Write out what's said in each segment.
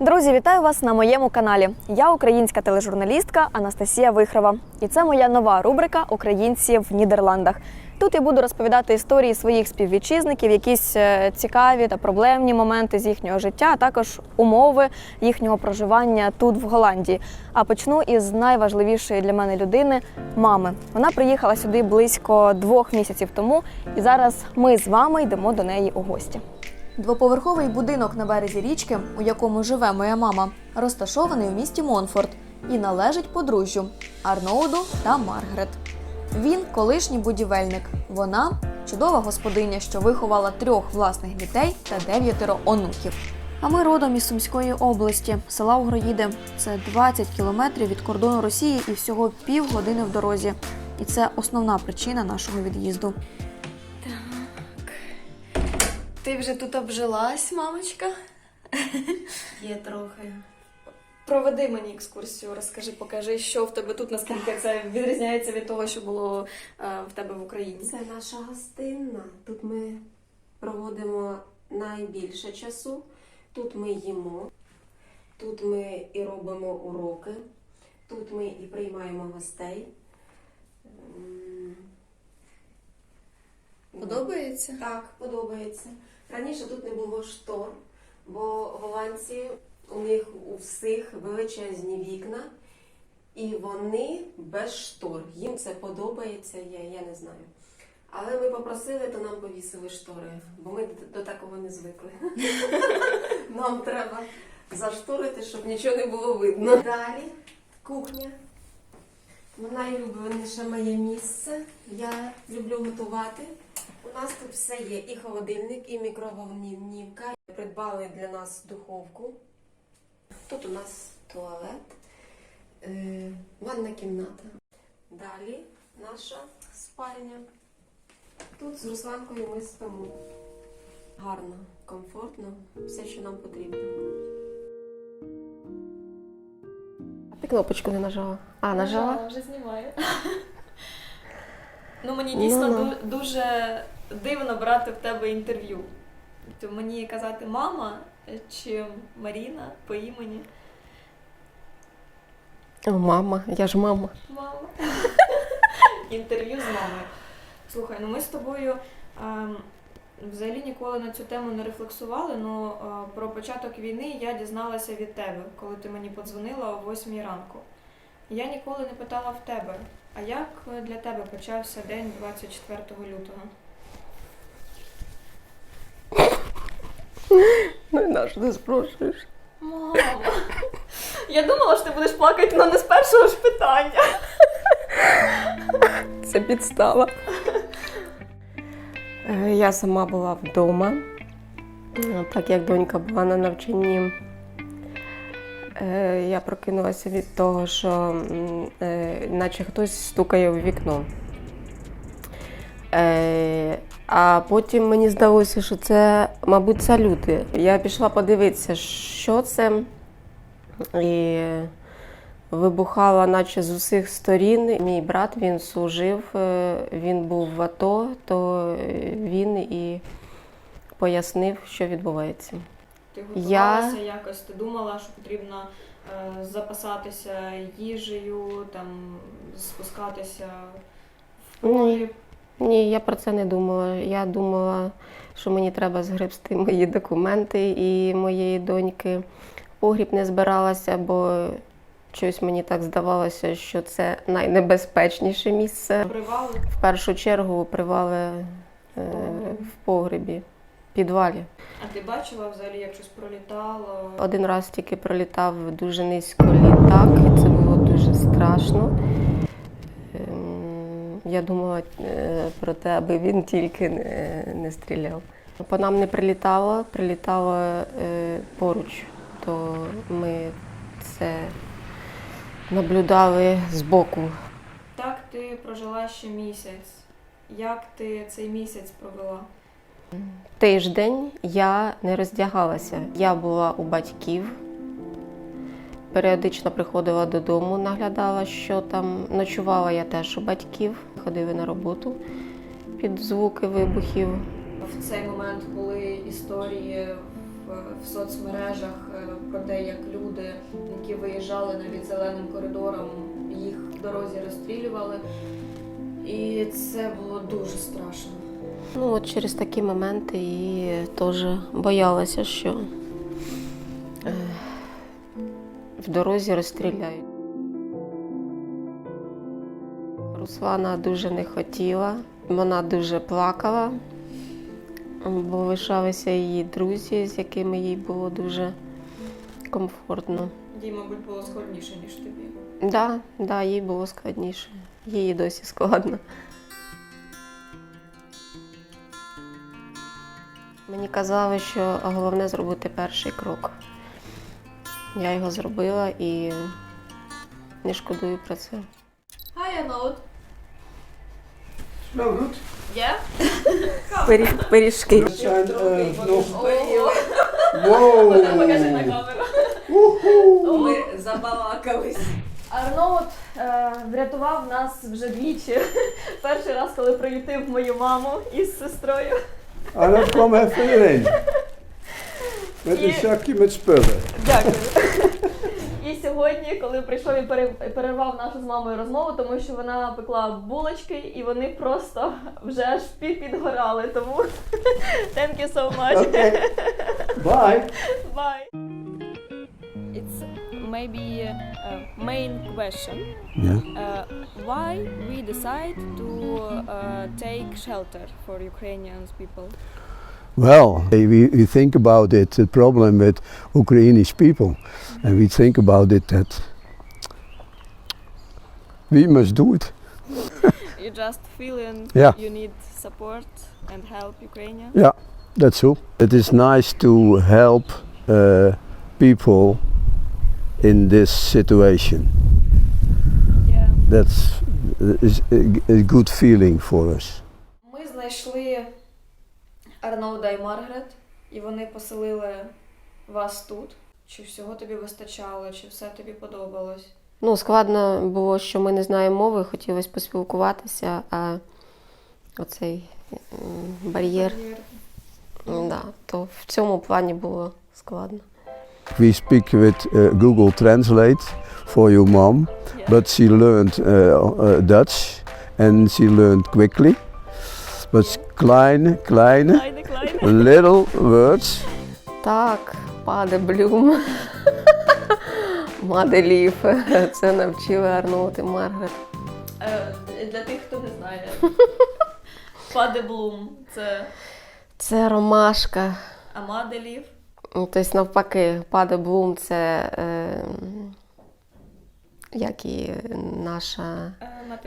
Друзі, вітаю вас на моєму каналі. Я українська тележурналістка Анастасія Вихрова. І це моя нова рубрика Українці в Нідерландах. Тут я буду розповідати історії своїх співвітчизників, якісь е, цікаві та проблемні моменти з їхнього життя, а також умови їхнього проживання тут, в Голландії. А почну із найважливішої для мене людини мами. Вона приїхала сюди близько двох місяців тому, і зараз ми з вами йдемо до неї у гості. Двоповерховий будинок на березі річки, у якому живе моя мама, розташований у місті Монфорт і належить подружжю Арноуду та Маргрет. Він колишній будівельник. Вона чудова господиня, що виховала трьох власних дітей та дев'ятеро онуків. А ми родом із Сумської області, села Угроїде. Це 20 кілометрів від кордону Росії і всього півгодини в дорозі. І це основна причина нашого від'їзду. Ти вже тут обжилась, мамочка? Є трохи. Проведи мені екскурсію, розкажи, покажи, що в тебе тут, наскільки це відрізняється від того, що було е, в тебе в Україні. Це наша гостинна. Тут ми проводимо найбільше часу. Тут ми їмо, тут ми і робимо уроки, тут ми і приймаємо гостей. Подобається? Так, подобається. Раніше тут не було штор, бо голландці у них у всіх величезні вікна, і вони без штор. Їм це подобається, я, я не знаю. Але ми попросили, то нам повісили штори, бо ми до- такого не звикли. Нам треба зашторити, щоб нічого не було видно. Далі кухня. Найулюбленіше моє місце. Я люблю готувати. У нас тут все є і холодильник, і мікроволнівка. Придбали для нас духовку. Тут у нас туалет, е, ванна кімната. Далі наша спальня. Тут з Русланкою ми спимо. Гарно, комфортно, все, що нам потрібно. А ти кнопочку не нажала? А, нажала? вже знімаю. ну мені Ну, дійсно ну. ду- дуже дивно брати в тебе інтерв'ю. То мені казати мама чи Маріна по імені. О, мама, я ж мама. Мама. Інтерв'ю з мамою. Слухай, ну ми з тобою ем, взагалі ніколи на цю тему не рефлексували. Ну е, про початок війни я дізналася від тебе, коли ти мені подзвонила о 8 ранку. Я ніколи не питала в тебе, а як для тебе почався день 24 лютого? Ну, на що ти спрошуєш? Мама. Я думала, що ти будеш плакати, але не з першого ж питання. Це підстава. Е, Я сама була вдома, Е, так як донька була на навчанні. Е, Я прокинулася від того, що наче хтось стукає у вікно. А потім мені здалося, що це, мабуть, салюти. Я пішла подивитися, що це. І вибухала, наче з усіх сторін. Мій брат він служив, е, він був в АТО, то він і пояснив, що відбувається. Ти Я- готувалася якось, ти думала, що потрібно е, запасатися їжею, там спускатися в Ні. Ні, я про це не думала. Я думала, що мені треба згребсти мої документи і моєї доньки. Погріб не збиралася, бо щось мені так здавалося, що це найнебезпечніше місце. Привали. В першу чергу привали е, в погребі, в підвалі. А ти бачила взагалі, як щось пролітало? Один раз тільки пролітав дуже низько літак, і це було дуже страшно. Я думала е, про те, аби він тільки не, не стріляв. По нам не прилітало, прилітало е, поруч, то ми це наблюдали збоку. Так ти прожила ще місяць. Як ти цей місяць провела? Тиждень я не роздягалася. Я була у батьків. Періодично приходила додому, наглядала, що там. Ночувала я теж у батьків, ходили на роботу під звуки вибухів. В цей момент були історії е, в соцмережах е, про те, як люди, які виїжджали навіть зеленим коридором, їх в дорозі розстрілювали. І це було дуже страшно. Ну, от через такі моменти і теж боялася, що е, в дорозі розстріляють. Руслана дуже не хотіла, вона дуже плакала, бо лишалися її друзі, з якими їй було дуже комфортно. Їй, мабуть, було складніше, ніж тобі. Так, да, да, їй було складніше. Їй досі складно. Мені казали, що головне зробити перший крок. Я його зробила і не шкодую про це. Hi, Smell good. Yeah? Пиріжки. Dat zijn eh, nog. Покажи на камеру. Woehoe. Ми забалакались. Арноут е, врятував нас вже двічі. Перший раз, коли приютив мою маму із сестрою. En dan kwam even. Zakje met spullen. Дякую. І сьогодні, коли прийшов і пере- перервав нашу з мамою розмову, тому що вона пекла булочки, і вони просто вже аж пі- підгорали. Тому thank you so much. Oké. Bye. Bye. It's maybe a main question. Yeah. Uh, why we decide to uh, take shelter for Ukrainian people? Well, we, we think about it, the problem with Ukrainian people, and we think about it that we must do it. You just feeling Yeah. you need support and help Ukrainian. Yeah, that's all. It is nice to help uh, people in this situation. Yeah. That's is a, a good feeling for us. Ми знайшли Арноуда і Маргарет, і вони поселили вас тут. Чи всього тобі вистачало, чи все тобі подобалось? Ну, складно було, що ми не знаємо мови, хотілося поспілкуватися, а оцей м, бар'єр, да, то в цьому плані було складно. We speak with uh, Google Translate for your mom, Yeah. but she learned uh, uh, Dutch and she learned quickly. But Kleine, kleine. Little words. Так, паде блюм. Маделів. Це навчили Арнот і Маргарет. Е, для тих, хто не знає. Падеблум це Це ромашка. Амаделів. Ну, Тобто, навпаки, паде блум це е, як і наша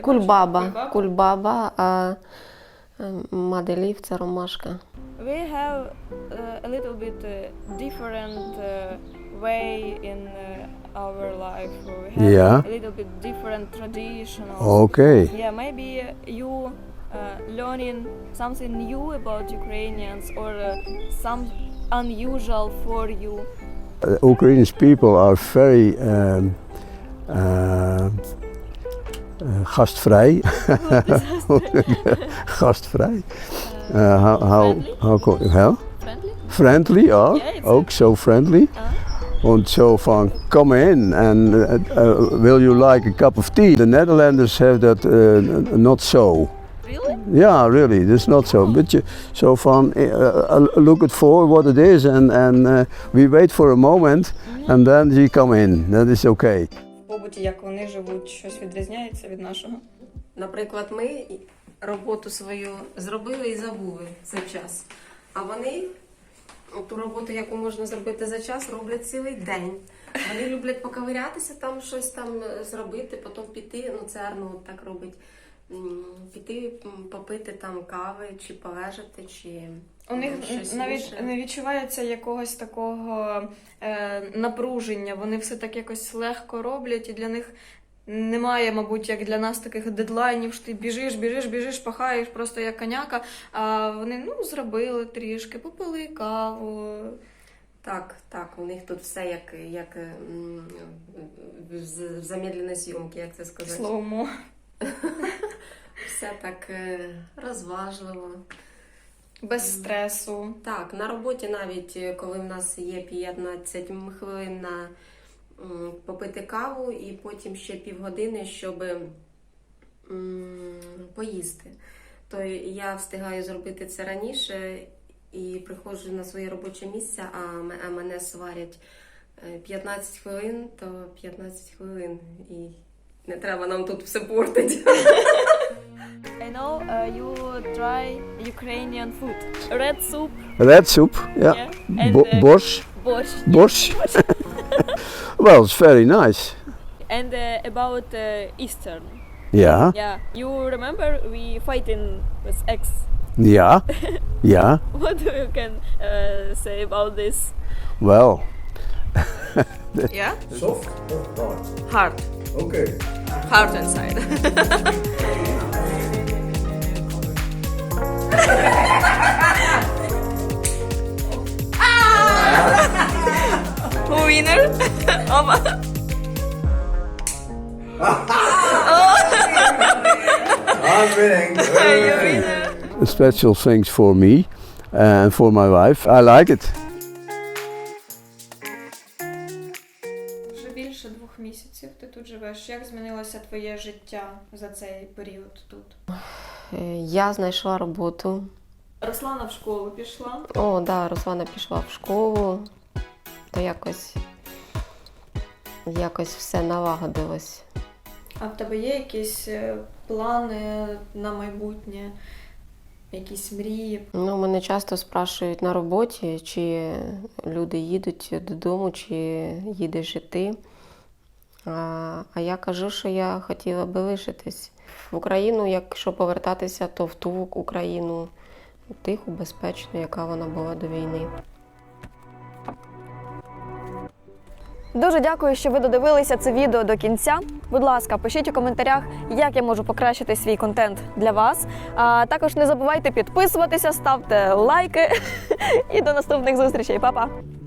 кульбаба. Кульбаба, а е, маделів це ромашка. We have uh, a little bit uh, different uh, way in uh, our life. We have Yeah. a little bit different traditional. Okay. Yeah, maybe you uh, learning something new about Ukrainians or uh, some unusual for you. Uh, Ukrainian people are very um, uh, uh, gastvrij. gastvrij. Uh, how, how, friendly? how co- huh? Friendly? Friendly, oh, Yeah, it's ook zo friendly. Uh, Und so van, come in and uh, uh, will you like a cup of tea? The Netherlanders have that uh, not so. really? Yeah, really, that's not so. But you, so van, uh, uh, look it for what it is and, and uh, we wait for a moment and then you come in. That is okay. В побуті, як вони живуть, щось відрізняється від нашого. Наприклад, ми роботу свою зробили і забули за час. А вони ту роботу, яку можна зробити за час, роблять цілий день. Вони люблять поковирятися, там щось там е, зробити, потім піти. Ну це Арнольд так робить. Піти попити там кави, чи полежати, чи У них щось навіть інше. не відчувається якогось такого е, напруження. Вони все так якось легко роблять, і для них немає, мабуть, як для нас таких дедлайнів, що ти біжиш, біжиш, біжиш, пахаєш просто як коняка. А вони ну зробили трішки, попили каву. Так, так, у них тут все як, як в замедленій зйомці, як це сказати. Словомо. Все так е, розважливо. Без стресу. Так, на роботі навіть е, коли в нас є 15 хвилин на попити каву і потім ще півгодини, щоб поїсти. То я встигаю зробити це раніше і приходжу на своє робоче місце, а мене сварять е, 15 хвилин, то 15 хвилин. І не треба нам тут все портити. I know uh, you try Ukrainian food. Red soup, Red soup, yeah. yeah, and Bo- uh, borscht, borscht. borscht. well, it's very nice. And uh, about uh, Eastern. Yeah, Yeah, you remember we fighting with ex. yeah, yeah. What do you can uh, say about this? Well, Yeah? soft or hard? Hard. Okay. Hard inside. Winner? I'm. Special things for me and for my wife. I like it. Вже більше двох місяців ти тут живеш. Як змінилося твоє життя за цей період тут? Я знайшла роботу. Руслана в школу пішла. О, да, Руслана пішла в школу, то якось, якось все налагодилось. А в тебе є якісь е, плани на майбутнє, якісь мрії? Ну, мене часто спрашують на роботі, чи люди їдуть додому, чи їдеш і ти. А, а я кажу, що я хотіла би лишитись в Україну, якщо повертатися, то в ту Україну тиху, безпечну, яка вона була до війни. Дуже дякую, що ви додивилися це відео до кінця. Будь ласка, пишіть у коментарях, як я можу покращити свій контент для вас. А також не забувайте підписуватися, ставте лайки і до наступних зустрічей. Па-па!